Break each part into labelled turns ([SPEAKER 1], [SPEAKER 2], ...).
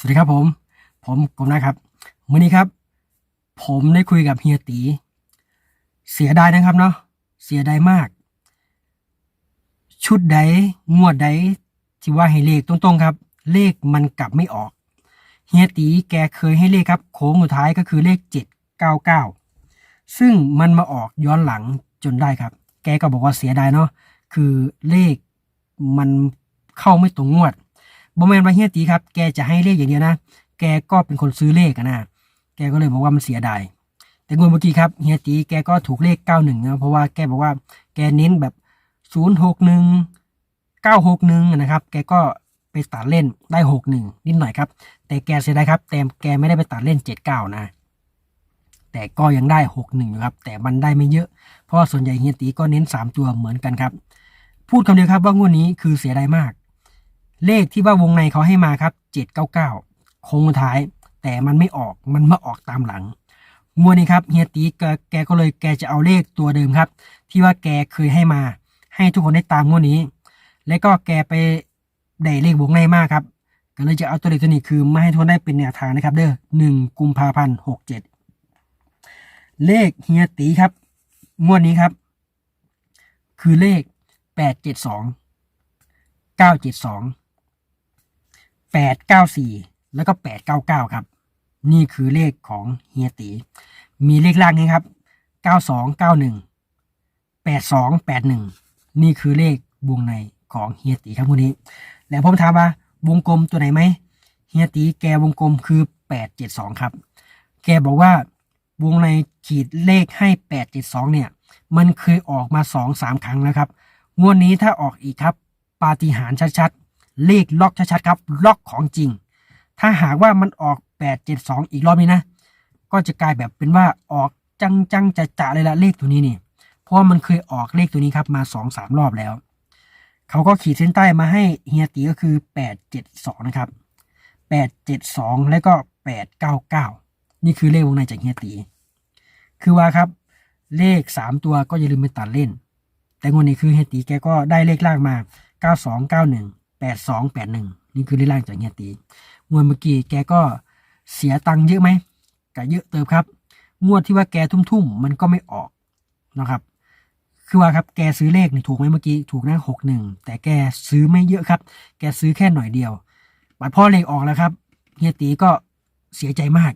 [SPEAKER 1] สวัสดีครับผม ผมกรมนะครับวันนี้ครับ ผมได้คุยกับเฮียตี เสียดายนะครับเนาะเสียดายมาก ชุดใดงวดใดที่ว่าให้เลขตรงๆครับ เลขมันกลับไม่ออกเฮียตีแกเคยให้เลขครับ โค้งสุดท้ายก็คือเลขเจ็ดเก้าเก้าซึ่งมันมาออกย้อนหลังจนได้ครับ แกก็บอกว่าเสียดายเนาะคือเลขมันเข้าไม่ตรงงวด บอแมนว่าเฮียตีครับ แกจะให้เลขอย่างเดียวนะ แกก็เป็นคนซื้อเลขนะแกก็เลยบอกว่ามันเสียดาย แต่งวดเมื่อกี้ครับเฮียตีแกก็ถูกเลข91นะเพราะว่าแกบอกว่าแกเน้นแบบ061 961นะครับ แกก็ไปตัดเล่นได้61นิดหน่อยครับ แต่แกเสียดายครับ แต่แกไม่ได้ไปตัดเล่น79นะ แต่ก็ยังได้61อยู่ครับ แต่มันได้ไม่เยอะ เพราะว่าส่วนใหญ่เฮียตีก็เน้น3ตัวเหมือนกันครับ พูดคำเดียวครับว่างวดนี้คือเสียดายมาก เลขที่ว่าวงในเขาให้มาครับ 799โค้งท้าย แต่มันไม่ออกมันมาออกตามหลังงวดนี้ครับเฮียตีแกแกก็เลยแกจะเอาเลขตัวเดิมครับ ที่ว่าแกเคยให้มา ให้ทุกคนได้ตามงวดนี้ แล้วก็แกไปได้เลขวงในมากครับ ก็เลยจะเอาตัวเลขตัวนี้คือมาให้ทุกคนได้เป็นแนวทางนะครับ เด้อหนึ่งกุมภาพันธ์หกเจ็ดเลขเฮียตีครับงวดนี้ครับ คือเลขแปดเจ็ดสองเก้าเจ็ดสอง แปดเก้าสี่แล้วก็แปดเก้าเก้าครับ นี่คือเลขของเฮียตี มีเลขล่างนี้ครับ 9291 8281 นี่คือเลขวงในของเฮียตีครับคนนี้ แล้วผมถามว่าวงกลมตัวไหนไหมเฮียตีแกวงกลมคือ 872 ครับ แกบอกว่าวงในขีดเลขให้ 872 เนี่ย มันเคยออกมา 2-3 ครั้งแล้วครับ งวดนี้ถ้าออกอีกครับ ปาฏิหาริย์ชัด เลขล็อกชัดๆครับล็อกของจริง ถ้าหากว่ามันออก 872 อีกรอบนี้นะ ก็จะกลายแบบเป็นว่าออกจังจังจะจะเลยละเลขตัวนี้นี่เพราะว่ามันเคยออกเลขตัวนี้ครับมา 2-3 รอบแล้ว เขาก็ขีดเส้นใต้มาให้เฮียตีก็คือ 872 นะครับ 872 แล้วก็ 899 นี่คือเลขวงในจากเฮียตี คือว่าครับเลข 3 ตัวก็อย่าลืมไปตัดเล่น แต่งวดนี้คือเฮียตีแกก็ได้เลขล่างมา 9291 8281นี่คือเลขล่างจากเฮียตีงวดเมื่อกี้แกก็เสียตังค์เยอะไหมก็เยอะเติบครับ งวดที่ว่าแกทุ่มๆมันก็ไม่ออกนะครับ คือว่าครับแกซื้อเลขนี่ถูกไหมเมื่อกี้ถูกนะหกหนึ่งแต่แกซื้อไม่เยอะครับ แกซื้อแค่หน่อยเดียวบัดพ่อเลขออกแล้วครับเฮียตีก็เสียใจมาก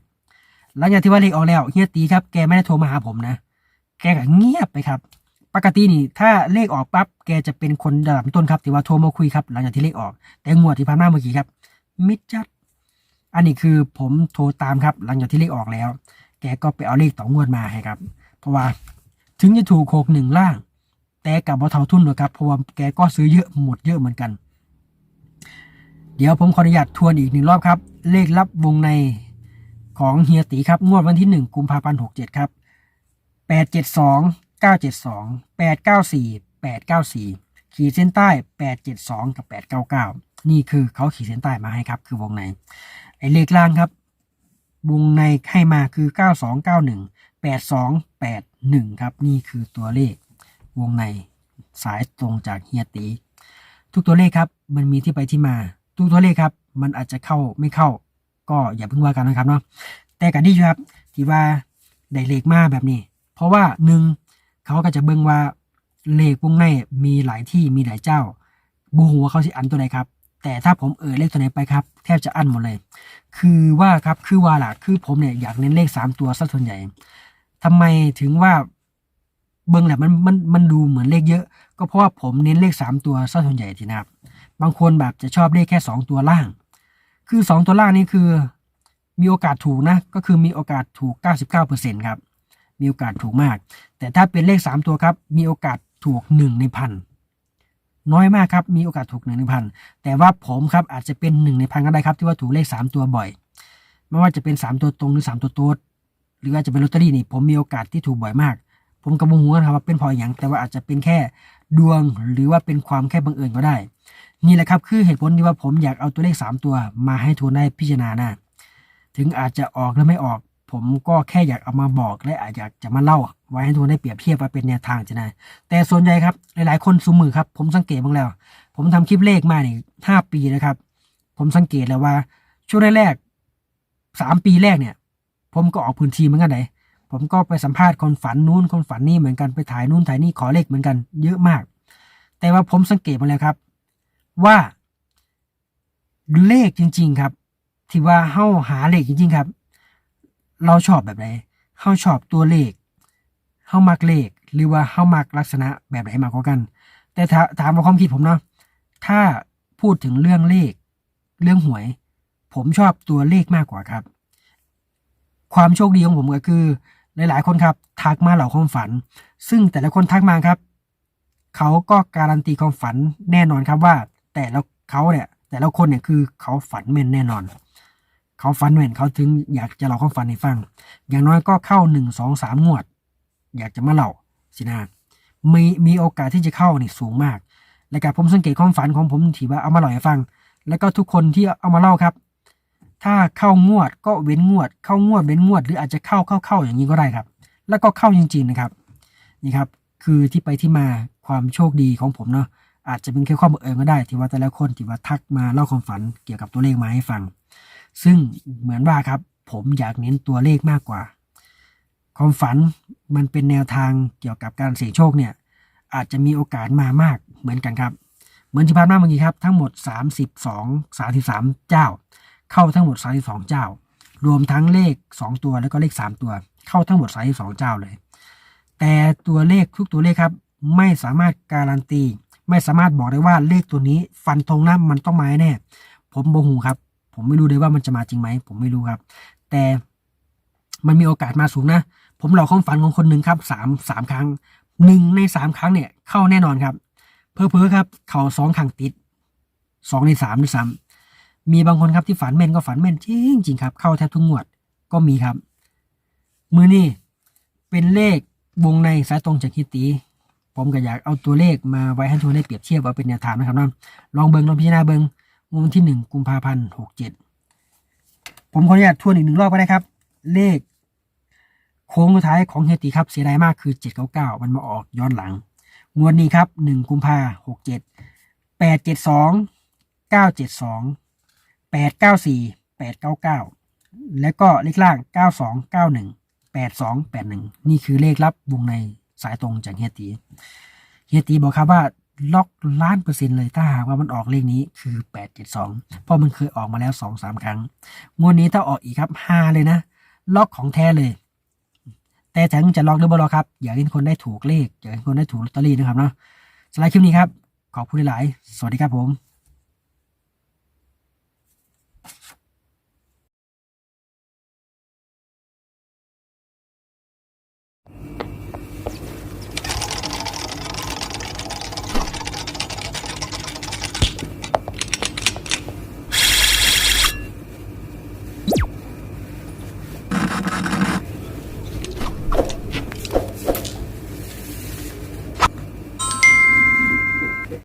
[SPEAKER 1] หลังจากที่ว่าเลขออกแล้วเฮียตีครับแกไม่ได้โทรมาหาผมนะ แกก็เงียบไปครับ ปกตินี่ถ้าเลขออกปั๊บแกจะเป็นคนระดับต้นครับที่ว่าโทรมาคุยครับหลังจากที่เลขออก แต่งวดที่ผ่านมาเมื่อกี้ครับ มิดจัด อันนี้คือผมโทรตามครับ หลังจากที่เลขออกแล้ว แกก็ไปเอาเลขต่องวดมาให้ครับ เพราะว่าถึงจะถูกโคกหนึ่งล่าง แต่กับบอเทาทุนหรอกครับเพราะว่าแกก็ซื้อเยอะหมดเยอะเหมือนกัน เดี๋ยวผมขออนุญาตทวนอีกหนึ่งรอบครับ เลขลับวงในของเฮียตีครับงวดวันที่หนึ่งกุมภาพันธ์หกเจ็ดครับแปดเจ็ดสองเก้าเจ็ดสองแปดเก้าสี่แปดเก้าสี่ขีดเส้นใต้แปดเจ็ดสองกับแปดเก้าเก้านี่คือเขาขีดเส้นใต้มาให้ครับ คือวงใน ไอเลขล่างครับ วงในให้มาคือ 9291 8281 ครับ นี่คือตัวเลขวงในสายตรงจากเฮียตี ทุกตัวเลขครับ มันมีที่ไปที่มา ทุกตัวเลขครับ มันอาจจะเข้าไม่เข้า ก็อย่าเพิ่งว่ากันนะครับเนาะแต่กันที่ครับที่ว่าได้เลขมาแบบนี้ เพราะว่าหนึ่ง เขาก็จะเบิ่งว่าเลขวงในมีหลายที่มีหลายเจ้าบูหัวเขาสิอันตัวไหนครับ แต่ถ้าผมเอ่ยเลขตัวไหนไปครับ แทบจะอั้นหมดเลย คือว่าครับคือว่าล่ะคือผมเนี่ยอยากเน้นเลขสามตัวซะส่วนใหญ่ทำไมถึงว่าเบิ้งแหละมันมันมันดูเหมือนเลขเยอะ ก็เพราะว่าผมเน้นเลขสามตัวซะส่วนใหญ่ทีนะครับ บางคนแบบจะชอบเลขแค่สองตัวล่าง คือสองตัวล่างนี่คือ มีโอกาสถูกนะ ก็คือมีโอกาสถูก99%ครับ มีโอกาสถูกมาก แต่ถ้าเป็นเลขสามตัวครับ มีโอกาสถูกหนึ่งในพันน้อยมากครับ มีโอกาสถูกหนึ่งในพันแต่ว่าผมครับอาจจะเป็นหนึ่งในพันก็ได้ครับ ที่ว่าถูกเลขสามตัวบ่อย ไม่ว่าจะเป็นสามตัวตรงหรือสามตัวโต๊ดหรือว่าจะเป็นลอตเตอรี่นี่ ผมมีโอกาสที่ถูกบ่อยมาก ผมกับมหัวนะครับว่าเป็นพออย่างแต่ว่าอาจจะเป็นแค่ดวงหรือว่าเป็นความแค่บังเอิญก็ได้ นี่แหละครับคือเหตุผลที่ว่าผมอยากเอาตัวเลขสามตัวมาให้ทุนได้พิจารณานะถึงอาจจะออกหรือไม่ออก ผมก็แค่อยากเอามาบอกและอาจจะจะมาเล่า ไว้ให้ทุกคนได้เปรียบเทียบว่าเป็นแนวทางจะนะแต่ส่วนใหญ่ครับหลายๆ คนซูมมือครับ ผมสังเกตบ้างแล้ว ผมทำคลิปเลขมาเนี่ยห้าปีนะครับ ผมสังเกตแล้วว่า ช่วงแรกสามปีแรกเนี่ย ผมก็ออกพื้นที่เหมือนกันไหนผมก็ไปสัมภาษณ์คนฝันนู้นคนฝันนี่เหมือนกันไปถ่ายนู่นถ่ายนี่ขอเลขเหมือนกัน เยอะมาก แต่ว่าผมสังเกตมาแล้วครับ ว่าเลขจริง ๆ ครับ ที่ว่าเฮาหาเลขจริง ๆ ครับ เราชอบแบบไหนเฮาชอบตัวเลขเฮามักเลข หรือว่าเฮามักลักษณะแบบไหนมากกว่ากัน แต่ถาถามว่าความคิดผมเนาะถ้าพูดถึงเรื่องเลข เรื่องหวย ผมชอบตัวเลขมากกว่าครับ ความโชคดีของผมก็คือ หลายๆ คนครับทักมาเหล่าความฝัน ซึ่งแต่ละคนทักมาครับ เขาก็การันตีความฝันแน่นอนครับว่า แต่ละเขาเนี่ยแต่ละคนเนี่ยคือเขาฝันแม่นแน่นอน เขาฝันแม่นเขาถึงอยากจะเล่าความฝันให้ฟัง อย่างน้อยก็เข้าหนึ่งสองสามงวด อยากจะมาเล่าสินะมีมีโอกาสที่จะเข้านี่สูงมาก และการผมสังเกตความฝันของผมถือว่าเอามาเล่าให้ฟัง แล้วก็ทุกคนที่เอามาเล่าครับ ถ้าเข้างวดก็เว้นงวด เข้างวดเว้นงวด หรืออาจจะเข้าเข้าเข้าอย่างนี้ก็ได้ครับ แล้วก็เข้าจริง ๆนะครับ นี่ครับ คือที่ไปที่มาความโชคดีของผมเนาะอาจจะเป็นแค่ความบังเอิญก็ได้ ที่ว่าแต่ละคนที่ว่าทักมาเล่าความฝันเกี่ยวกับตัวเลขมาให้ฟัง ซึ่งเหมือนว่าครับ ผมอยากเน้นตัวเลขมากกว่า ความฝันมันเป็นแนวทางเกี่ยวกับการเสี่ยงโชคเนี่ย อาจจะมีโอกาสมามากเหมือนกันครับ เหมือนที่ผ่านมาเมื่อกี้ครับ ทั้งหมด 32 33 เจ้า เข้าทั้งหมด 32 เจ้า รวมทั้งเลข 2 ตัวแล้วก็เลข 3 ตัว เข้าทั้งหมด 32 เจ้าเลย แต่ตัวเลขทุกตัวเลขครับ ไม่สามารถการันตี ไม่สามารถบอกได้ว่าเลขตัวนี้ ฟันธงนะมันต้องมาแน่ ผมโบหูครับ ผมไม่รู้เลยว่ามันจะมาจริงไหมผมไม่รู้ครับ แต่มันมีโอกาสมาสูงนะ ผมหลอกความฝันของคนหนึ่งครับสามสามครั้งหนึ่งในสามครั้งเนี่ยเข้าแน่นอนครับ เพอเพอครับ เข่าสองครั้งติดสองในสามด้วยซ้ำมีบางคนครับที่ฝันแม่นก็ฝันแม่นจริงจริงครับ เข้าแทบทุกงวดก็มีครับ มือนี่เป็นเลขวงในสายตรงจากฮิตตีผมก็อยากเอาตัวเลขมาไว้ให้ทุกคนได้เปรียบเทียบว่าเป็นแนวทางนะครับเนาะลองเบิงลองพิจารณาเบิง วันที่หนึ่งกุมภาพันธ์หกเจ็ดผมขออนุญาตทวนอีกหนึ่งรอบก็ได้ครับ เลข โค้งสุดท้ายของเฮตีครับเสียดายมากคือเจ็ดเก้าเก้ามันมาออกย้อนหลัง งวดนี้ครับหนึ่งกุมภาหกเจ็ดแปดเจ็ดสองเก้าเจ็ดสองแปดเก้าสี่แปดเก้าเก้าแล้วก็เลขล่างเก้าสองเก้าหนึ่งแปดสองแปดหนึ่งนี่คือเลขลับวงในสายตรงจากเฮตีเฮตีบอกครับว่า ล็อกล้านเปอร์เซ็นต์เลยถ้าหากว่ามันออกเลขนี้คือแปดเจ็ดสองเพราะมันเคยออกมาแล้วสองสามครั้ง งวดนี้ถ้าออกอีกครับห้าเลยนะ ล็อกของแท้เลย แต่ถึงจะล็อกหรือบ่ล็อกครับ อยากให้คนได้ถูกเลข อยากให้คนได้ถูกลอตเตอรี่นะครับเนาะสไลด์คลิปนี้ครับ ขอบคุณหลาย สวัสดีครับผม